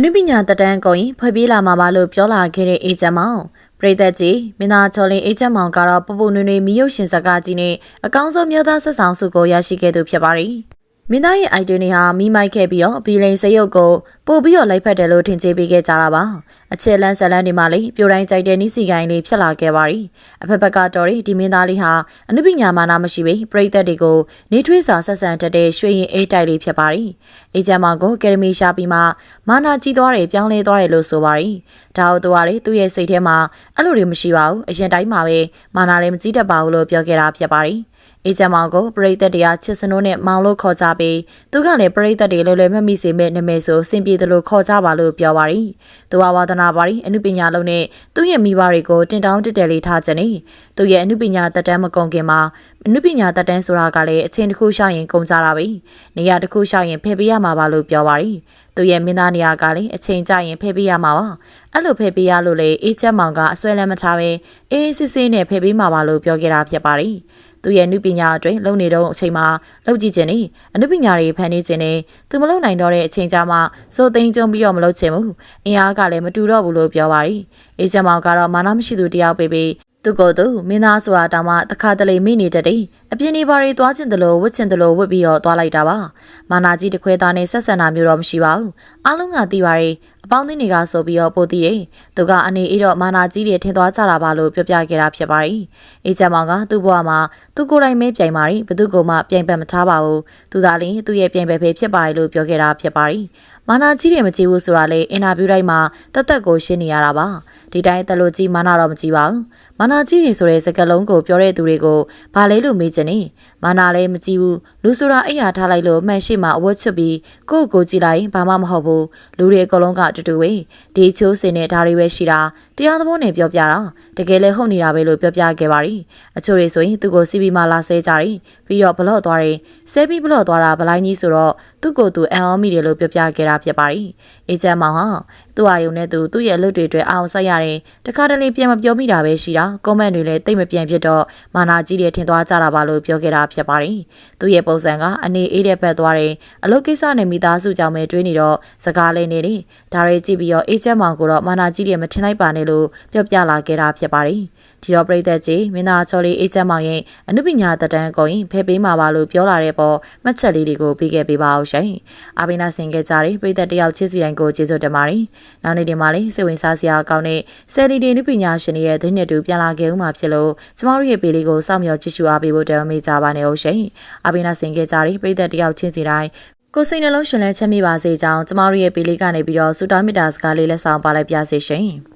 အနုပညာတက်တန်းကိုရင်ဖွဲ့ပြေးလာမှာပါလို့ပြောလာခဲ့တဲ့အေဂျင့်မောင်ပရိသတ်ကြီးမင်းသားချော်လင်းအေဂျင့်မောင်ကတော့ပပူနွေနွေမီးရုပ်ရှင်ဇာတ်ကားကြီးနဲ့အကောင်းဆုံးမျိုးသားဆက်ဆောင်စုကိုရရှိခဲ့သူဖြစ်ပါတယ်။ မင်းသားရဲ့ idea တွေဟာမိမိုက်ခဲ့ပြီးတော့ဘီလိန်စရုပ်ကိုပို့ပြီးတော့လိုက်ဖက်တယ်လို့ထင်ကြေးပေးခဲ့ကြတာပါ။အခြေလန်းဇလန်းဒီမှာလေပြိုတိုင်းကြိုက်တဲ့နီးစီကိုင်းလေးဖြစ်လာခဲ့ပါပြီ။အဖက်ဖက်ကတော့ဒီမင်းသားလေးဟာအနုပညာမာနာမရှိပေပရိသတ်တွေကိုနေထွေးစာဆက်ဆံတတ်တဲ့ရွှေရင်အေးတိုက်လေးဖြစ်ပါရီ။အေဂျန်မောင်ကိုကယ်ဒမီရှာပြီးမှမာနာကြီးသွားတယ်ပြောင်းလဲသွားတယ်လို့ဆိုပါရီ။ဒါဟုတ်သူကလေသူ့ရဲ့စိတ်ထဲမှာအဲ့လိုတွေမရှိပါဘူး။အရင်တိုင်းမှာပဲမာနာလည်းမကြီးတတ်ပါဘူးလို့ပြောခဲ့တာဖြစ်ပါရီ။ အေဂျင့်မောင်ကိုပရိသတ်တရားချစ်စနိုးနဲ့မောင်လို့ခေါ်ကြပြီးသူကလည်းပရိသတ်တွေလွယ်လွယ်မမိစေမဲ့နာမည်ဆိုစင်ပြေတယ်လို့ခေါ်ကြပါလို့ပြောပါရီသူဝဝဒနာပါရီအမှုပညာလုံးနဲ့သူ့ရဲ့မိဘတွေကိုတင်တောင်းတက်တယ်လေးထားခြင်းနေသူရဲ့အမှုပညာတက်တန်းမကုန်ခင်မှာအမှုပညာတက်တန်းဆိုတာကလည်းအချင်းတစ်ခုရှောက်ရင်ကုန်ကြတာပဲနေရာတစ်ခုရှောက်ရင်ဖယ်ပေးရမှာပါလို့ပြောပါရီသူရဲ့မင်းသားနေရာကလည်းအချိန်ကြရင်ဖယ်ပေးရမှာပါအဲ့လိုဖယ်ပေးရလို့လေအေးချက်မောင်ကအစွဲလန်းမထားပဲအေးစစ်စစ်နဲ့ဖယ်ပေးမှာပါလို့ပြောခဲ့တာဖြစ်ပါရီ သူရဲ့နုပညာအတွင်းလုံနေတော့အချိန်မှာလောက်ကြည့်ခြင်းနဲ့အနုပညာတွေဖန်နေခြင်းနဲ့သူမလုံနိုင်တော့တဲ့အချိန်ကြာမှစိုးသိမ်းကျုံပြီးတော့မလုပ်ချင်ဘူးအင်အားကလည်းမတူတော့ဘူးလို့ပြောပါရီအေဂျင့်မောင်ကတော့မာနမရှိသူတယောက်ပဲပဲသူကိုယ်သူမင်းသားဆိုတာတောင်မှတခါတလေမိနေတတ်တယ်အပြင်းနေပါရီသွားချင်တယ်လို့ဝတ်ချင်တယ်လို့ဝတ်ပြီးတော့သွားလိုက်တာပါမာနာကြီးတခွဲသားနဲ့ဆက်ဆံတာမျိုးတော့မရှိပါဘူးအားလုံးကသိပါရီ အပေါင်းအသင်းတွေကဆိုပြီးတော့ပို့တည်တယ်သူကအနေအေးတော့မာနာကြီးတွေထင်သွားကြတာပါလို့ပြောပြခဲ့တာဖြစ်ပါရီအေဂျင့်မောင်ကသူ့ဘဝမှာသူကိုယ်တိုင်မဲပြိုင်ပါရီဘသူကမှပြိုင်ပတ်မထားပါဘူးသူသာလျှင်သူ့ရဲ့ပြိုင်ပဲပဲဖြစ်ပါရီလို့ပြောခဲ့တာဖြစ်ပါရီ မာနာကြီးတွေမကြည့်ဘူးဆိုတာလေအင်တာဗျူးတိုင်းမှာတသက်ကိုရှင်းနေရတာပါဒီတိုင်းတလို့ကြီးမာနာတော့မကြည့်ပါဘူးမာနာကြီးတွေဆိုတဲ့စကားလုံးကိုပြောတဲ့သူတွေကိုဘာလဲလို့မေးချင်နေမာနာလည်းမကြည့်ဘူးလူဆိုတာအိယာထားလိုက်လို့မှန်ရှိမှအဝတ်ချွတ်ပြီးကိုယ့်ကိုကြည့်လိုက်ဘာမှမဟုတ်ဘူးလူတွေအကုန်လုံးကတူတူပဲဒီချိုးစင်နဲ့ဒါတွေပဲရှိတာတရားသဘောနဲ့ပြောပြတာတကယ်လည်းဟုတ်နေတာပဲလို့ပြောပြခဲ့ပါရီအချို့တွေဆိုရင်သူ့ကိုစီးပြီးမှလာဆဲကြတယ်ပြီးတော့ဘလော့သွားတယ်ဆဲပြီးဘလော့သွားတာဗလိုင်းကြီးဆိုတော့သူ့ကိုယ်သူအန်အောမီတယ်လို့ပြောပြခဲ့တာဖြစ်ပါရီအေဂျင့်မောင်ဟာသူ့အာယုံနဲ့သူသူ့ရဲ့အလုပ်တွေအတွက်အောင်ဆက်ရတယ်တခါတလေပြန်မပြောမိတာပဲရှိတာကွန်မန့်တွေလည်းတိတ်မပြန်ဖြစ်တော့မာနာကြီးတွေထင်သွားကြတာပါလို့ပြောခဲ့တာဖြစ်ပါရီသူ့ရဲ့ပုံစံကအနေအေးတဲ့ဘက်သွားတယ်အလုပ်ကိစ္စနဲ့မိသားစုကြောင့်ပဲတွေးနေတော့စကားလေးနေတယ်ဒါတွေကြည့်ပြီးတော့အေဂျင့်မောင်ကိုတော့မာနာကြီးတွေမထင်လိုက်ပါနဲ့လို့ပြောပြလာခဲ့တာဖြစ်ပါရီ ဒီတော့ပြည်သက်ကြီးမင်းသားချော်လေးအေဂျင့်မောင်ရဲ့အနုပညာတက်တန်းကိုရင်ဖဲပေးမှာပါလို့ပြောလာတဲ့ပေါ်မှတ်ချက်လေးတွေကိုပြီးခဲ့ပေးပါအောင်ရှင်။အာဘိနာဆင်ခဲ့ကြတဲ့ပြည်သက်တယောက်ချစ်စီတိုင်းကိုကျေးဇူးတင်ပါတယ်။နောက်နေ့ဒီမှာလေးစိတ်ဝင်စားစရာကောင်းတဲ့ဆယ်လီဒီနုပညာရှင်တွေရဲ့ဒိနေတူပြန်လာခဲ့ဦးမှာဖြစ်လို့ကျမတို့ရဲ့ပေလေးကိုစောင့်မျှော်ကြည့်ရှုအားပေးဖို့တောင်းမိကြပါနဲ့ဟုတ်ရှင်။အာဘိနာဆင်ခဲ့ကြတဲ့ပြည်သက်တယောက်ချင်းစီတိုင်းကိုစိတ်နှလုံးရှင်လန်းချမ်းမြေပါစေကြောင်းကျမတို့ရဲ့ပေလေးကနေပြီးတော့စူတာမီတာစကားလေးလက်ဆောင်ပါလိုက်ပြစေရှင်။